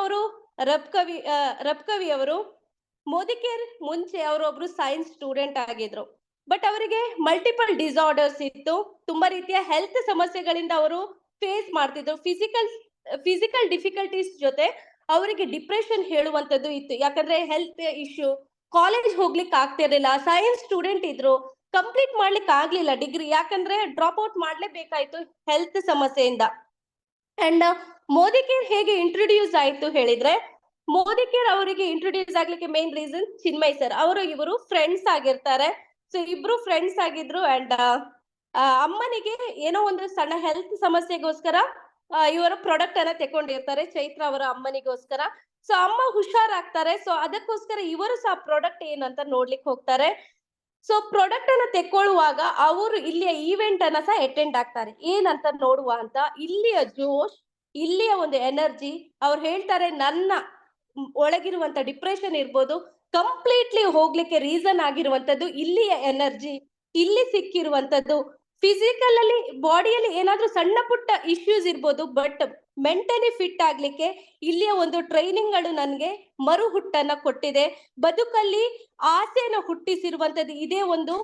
ಅವರು ರಬ್ ಕವಿ ರಬ್ ಕವಿ ಅವರು, ಮೋದಿಕೇರ್ ಮುಂಚೆ ಅವರೊಬ್ರು ಸೈನ್ಸ್ ಸ್ಟೂಡೆಂಟ್ ಆಗಿದ್ರು. ಬಟ್ ಅವರಿಗೆ ಮಲ್ಟಿಪಲ್ ಡಿಸಾರ್ಡರ್ಸ್ ಇತ್ತು. ತುಂಬಾ ರೀತಿಯ ಹೆಲ್ತ್ ಸಮಸ್ಯೆಗಳಿಂದ ಅವರು ಫೇಸ್ ಮಾಡ್ತಿದ್ರು. ಫಿಸಿಕಲ್ ಫಿಸಿಕಲ್ ಡಿಫಿಕಲ್ಟೀಸ್ ಜೊತೆ ಅವರಿಗೆ ಡಿಪ್ರೆಷನ್ ಹೇಳುವಂತದ್ದು ಇತ್ತು. ಯಾಕಂದ್ರೆ ಹೆಲ್ತ್ ಇಶ್ಯೂ ಕಾಲೇಜ್ ಹೋಗ್ಲಿಕ್ಕೆ ಆಗ್ತಿರ್ಲಿಲ್ಲ ಸೈನ್ಸ್ ಸ್ಟೂಡೆಂಟ್ ಇದ್ರು ಕಂಪ್ಲೀಟ್ ಮಾಡ್ಲಿಕ್ಕೆ ಆಗ್ಲಿಲ್ಲ ಡಿಗ್ರಿ ಯಾಕಂದ್ರೆ ಡ್ರಾಪ್ ಔಟ್ ಮಾಡ್ಲೇಬೇಕಾಯ್ತು ಹೆಲ್ತ್ ಸಮಸ್ಯೆಯಿಂದ. ಅಂಡ್ ಮೋದಿ ಕೇರ್ ಹೇಗೆ ಇಂಟ್ರೊಡ್ಯೂಸ್ ಆಯ್ತು ಹೇಳಿದ್ರೆ ಮೋದಿ ಕೇರ್ ಅವರಿಗೆ ಇಂಟ್ರೊಡ್ಯೂಸ್ ಆಗ್ಲಿಕ್ಕೆ ಮೇನ್ ರೀಸನ್ ಚಿನ್ಮಯ್ ಸರ್ ಅವರು ಇವರು ಫ್ರೆಂಡ್ಸ್ ಆಗಿರ್ತಾರೆ. ಸೊ ಇಬ್ರು ಫ್ರೆಂಡ್ಸ್ ಆಗಿದ್ರು ಅಂಡ್ ಅಮ್ಮನಿಗೆ ಏನೋ ಒಂದು ಸಣ್ಣ ಹೆಲ್ತ್ ಸಮಸ್ಯೆಗೋಸ್ಕರ ಇವರ ಇವರು ಪ್ರಾಡಕ್ಟ್ ಅನ್ನ ತಕೊಂಡಿರ್ತಾರೆ ಚೈತ್ರ ಅವರ ಅಮ್ಮನಿಗೋಸ್ಕರ. ಸೊ ಅಮ್ಮ ಹುಷಾರಾಗ್ತಾರೆ. ಸೊ ಅದಕ್ಕೋಸ್ಕರ ಇವರು ಸಹ ಪ್ರಾಡಕ್ಟ್ ಏನಂತ ನೋಡ್ಲಿಕ್ಕೆ ಹೋಗ್ತಾರೆ. ಸೊ ಪ್ರಾಡಕ್ಟ್ ಅನ್ನ ತೆಕ್ಕೊಳ್ಳುವಾಗ ಅವರು ಇಲ್ಲಿಯ ಈವೆಂಟ್ ಅನ್ನ ಸಹ ಅಟೆಂಡ್ ಆಗ್ತಾರೆ. ಏನಂತ ನೋಡುವ ಅಂತ ಇಲ್ಲಿಯ ಜೋಶ್, ಇಲ್ಲಿಯ ಒಂದು ಎನರ್ಜಿ ಅವ್ರು ಹೇಳ್ತಾರೆ, ನನ್ನ ಒಳಗಿರುವಂತ ಡಿಪ್ರೆಷನ್ ಇರ್ಬೋದು ಕಂಪ್ಲೀಟ್ಲಿ ಹೋಗ್ಲಿಕ್ಕೆ ರೀಸನ್ ಆಗಿರುವಂತದ್ದು ಇಲ್ಲಿಯ ಎನರ್ಜಿ ಇಲ್ಲಿ ಸಿಕ್ಕಿರುವಂತದ್ದು ಫಿಸಿಕಲ್ ಅಲ್ಲಿ ಬಾಡಿಯಲ್ಲಿ ಏನಾದ್ರೂ ಸಣ್ಣ ಪುಟ್ಟ ಇಶ್ಯೂಸ್ ಇರ್ಬೋದು ಬಟ್ ಮೆಂಟಲಿ ಫಿಟ್ ಆಗ್ಲಿಕ್ಕೆ ಇಲ್ಲಿಯ ಒಂದು ಟ್ರೈನಿಂಗ್ಗಳು ನನ್ಗೆ ಹುಟ್ಟನ್ನ ಕೊಟ್ಟಿದೆ. ಬದುಕಲ್ಲಿ ಆಸೆಯನ್ನು ಹುಟ್ಟಿಸಿರುವಂತದ್ದು ಇದೇ ಒಂದು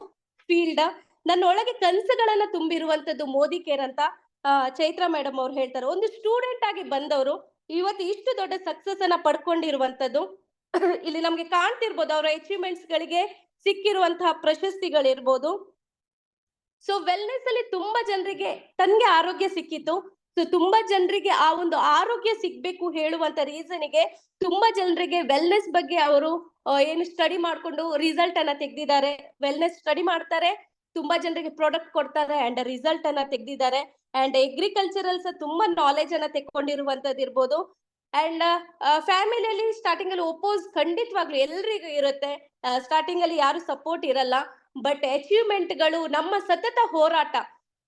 ಫೀಲ್ಡ್ ನನ್ನ ಒಳಗೆ ಕನಸುಗಳನ್ನ ತುಂಬಿರುವಂತದ್ದು ಮೋದಿ ಕೇರ್ ಅಂತ ಚೈತ್ರಾ ಚೈತ್ರ ಮೇಡಮ್ ಅವ್ರು ಹೇಳ್ತಾರೆ. ಒಂದು ಸ್ಟೂಡೆಂಟ್ ಆಗಿ ಬಂದವರು ಇವತ್ತು ಇಷ್ಟು ದೊಡ್ಡ ಸಕ್ಸಸ್ ಅನ್ನ ಪಡ್ಕೊಂಡಿರುವಂತದ್ದು ಇಲ್ಲಿ ನಮ್ಗೆ ಕಾಣ್ತಿರ್ಬೋದು, ಅವರ ಅಚೀವ್ಮೆಂಟ್ಸ್ ಗಳಿಗೆ ಸಿಕ್ಕಿರುವಂತಹ ಪ್ರಶಸ್ತಿಗಳಿರ್ಬೋದು. ಸೊ ವೆಲ್ನೆಸ್ ಅಲ್ಲಿ ತುಂಬಾ ಜನರಿಗೆ ತನ್ಗೆ ಆರೋಗ್ಯ ಸಿಕ್ಕಿತ್ತು. ಸೊ ತುಂಬಾ ಜನರಿಗೆ ಆ ಒಂದು ಆರೋಗ್ಯ ಸಿಗ್ಬೇಕು ಹೇಳುವಂತ ರೀಸನ್ಗೆ ತುಂಬಾ ಜನರಿಗೆ ವೆಲ್ನೆಸ್ ಬಗ್ಗೆ ಅವರು ಏನು ಸ್ಟಡಿ ಮಾಡ್ಕೊಂಡು ರಿಸಲ್ಟ್ ಅನ್ನ ತೆಗ್ದಿದ್ದಾರೆ. ವೆಲ್ನೆಸ್ ಸ್ಟಡಿ ಮಾಡ್ತಾರೆ. ತುಂಬಾ ಜನರಿಗೆ ಪ್ರಾಡಕ್ಟ್ ಕೊಡ್ತಾರೆ ಅಂಡ್ ರಿಸಲ್ಟ್ ಅನ್ನ ತೆಗ್ದಿದ್ದಾರೆ. ಅಂಡ್ ಅಗ್ರಿಕಲ್ಚರಲ್ ಸಹ ತುಂಬಾ ನಾಲೆಜ್ ಅನ್ನ ತೆಕ್ಕೊಂಡಿರುವಂತದ್ದು ಇರ್ಬೋದು. ಅಂಡ್ ಫ್ಯಾಮಿಲಿಯಲ್ಲಿ ಸ್ಟಾರ್ಟಿಂಗ್ ಅಲ್ಲಿ ಒಪೋಸ್ ಖಂಡಿತವಾಗ್ಲು ಎಲ್ರಿಗೂ ಇರುತ್ತೆ. ಸ್ಟಾರ್ಟಿಂಗ್ ಅಲ್ಲಿ ಯಾರು ಸಪೋರ್ಟ್ ಇರಲ್ಲ. ಬಟ್ ಅಚೀವ್ಮೆಂಟ್ಗಳು ನಮ್ಮ ಸತತ ಹೋರಾಟ.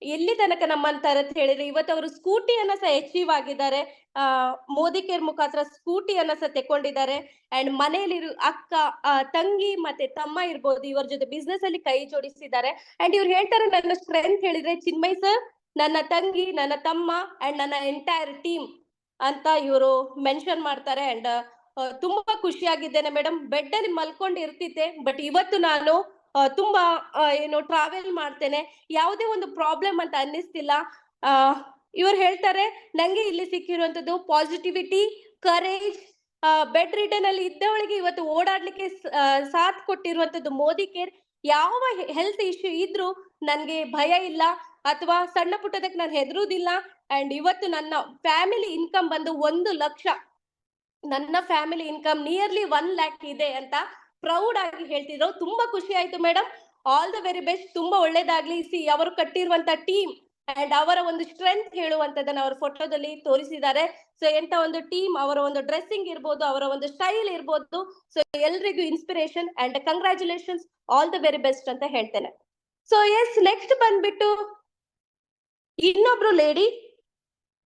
ಎಲ್ಲಿ ತನಕ ನಮ್ಮಂತಾರೆ ಅಂತ ಹೇಳಿದ್ರೆ, ಇವತ್ತು ಅವರು ಸ್ಕೂಟಿಯನ್ನ ಸಹ ಅಚೀವ್ ಆಗಿದ್ದಾರೆ. ಆ, ಮೋದಿ ಕೇರ್ ಮುಖಾಂತರ ಸ್ಕೂಟಿಯನ್ನ ಸಹ ತೆಕೊಂಡಿದ್ದಾರೆ ಅಂಡ್ ಮನೆಯಲ್ಲಿ ಅಕ್ಕ ತಂಗಿ ಮತ್ತೆ ತಮ್ಮ ಇರ್ಬೋದು, ಇವರ ಜೊತೆ ಬಿಸ್ನೆಸ್ ಅಲ್ಲಿ ಕೈ ಜೋಡಿಸಿದ್ದಾರೆ. ಅಂಡ್ ಇವ್ರು ಹೇಳ್ತಾರೆ, ನನ್ನ ಸ್ಟ್ರೆಂತ್ ಹೇಳಿದ್ರೆ, ಚಿನ್ಮಯ್ ಸರ್ ನನ್ನ ತಂಗಿ, ನನ್ನ ತಮ್ಮ ಅಂಡ್ ನನ್ನ ಎಂಟೈರ್ ಟೀಮ್ ಅಂತ ಇವರು ಮೆನ್ಷನ್ ಮಾಡ್ತಾರೆ. ಅಂಡ್ ತುಂಬಾ ಖುಷಿಯಾಗಿದ್ದೇನೆ ಮೇಡಮ್ ಬೆಡ್ ಅಲ್ಲಿ ಮಲ್ಕೊಂಡು ಇರ್ತಿದ್ದೆ ಬಟ್ ಇವತ್ತು ನಾನು ತುಂಬಾ ಏನು ಟ್ರಾವೆಲ್ ಮಾಡ್ತೇನೆ. ಯಾವುದೇ ಒಂದು ಪ್ರಾಬ್ಲಮ್ ಅಂತ ಅನ್ನಿಸ್ತಿಲ್ಲ. ಇವ್ರು ಹೇಳ್ತಾರೆ, ನಂಗೆ ಇಲ್ಲಿ ಸಿಕ್ಕಿರುವಂತದ್ದು ಪಾಸಿಟಿವಿಟಿ ಕರೇಜ್ ಬೆಡ್ ರಿಟರ್ನ್ ಅಲ್ಲಿ ಇದ್ದವಳಿಗೆ ಇವತ್ತು ಓಡಾಡ್ಲಿಕ್ಕೆ ಸಾಥ್ ಕೊಟ್ಟಿರುವಂತದ್ದು ಮೋದಿ ಕೇರ್. ಯಾವ ಹೆಲ್ತ್ ಇಶ್ಯೂ ಇದ್ರೂ ನನ್ಗೆ ಭಯ ಇಲ್ಲ ಅಥವಾ ಸಣ್ಣ ಪುಟ್ಟದಕ್ಕೆ ನಾನು ಹೆದರುವುದಿಲ್ಲ ಅಂಡ್ ಇವತ್ತು ನನ್ನ ಫ್ಯಾಮಿಲಿ ಇನ್ಕಮ್ ಬಂದು ಒಂದು ಲಕ್ಷ. ನನ್ನ family income nearly one lakh ಇದೆ ಅಂತ ಪ್ರೌಡ್ ಆಗಿ ಹೇಳ್ತಿದ್ರು. ತುಂಬಾ ಖುಷಿ ಆಯ್ತು madam all the very best ತುಂಬಾ ಒಳ್ಳೇದಾಗ್ಲಿ. ಸಿ, ಅವರು ಕಟ್ಟಿರುವಂತ ಟೀಮ್ ಅಂಡ್ ಅವರ ಒಂದು ಸ್ಟ್ರೆಂತ್ ಹೇಳುವಂತದನ್ನ ಅವರ ಫೋಟೋದಲ್ಲಿ ತೋರಿಸಿದ್ದಾರೆ. ಸೊ ಎಂತ ಒಂದು ಟೀಮ್ ಅವರ ಒಂದು ಡ್ರೆಸ್ಸಿಂಗ್ ಇರ್ಬೋದು, ಅವರ ಒಂದು ಸ್ಟೈಲ್ ಇರ್ಬೋದು. ಸೊ ಎಲ್ರಿಗೂ inspiration and congratulations all the very best ಅಂತ ಹೇಳ್ತೇನೆ. ಸೊ ಎಸ್ ನೆಕ್ಸ್ಟ್ ಬಂದ್ಬಿಟ್ಟು ಇನ್ನೊಬ್ರು ಲೇಡಿ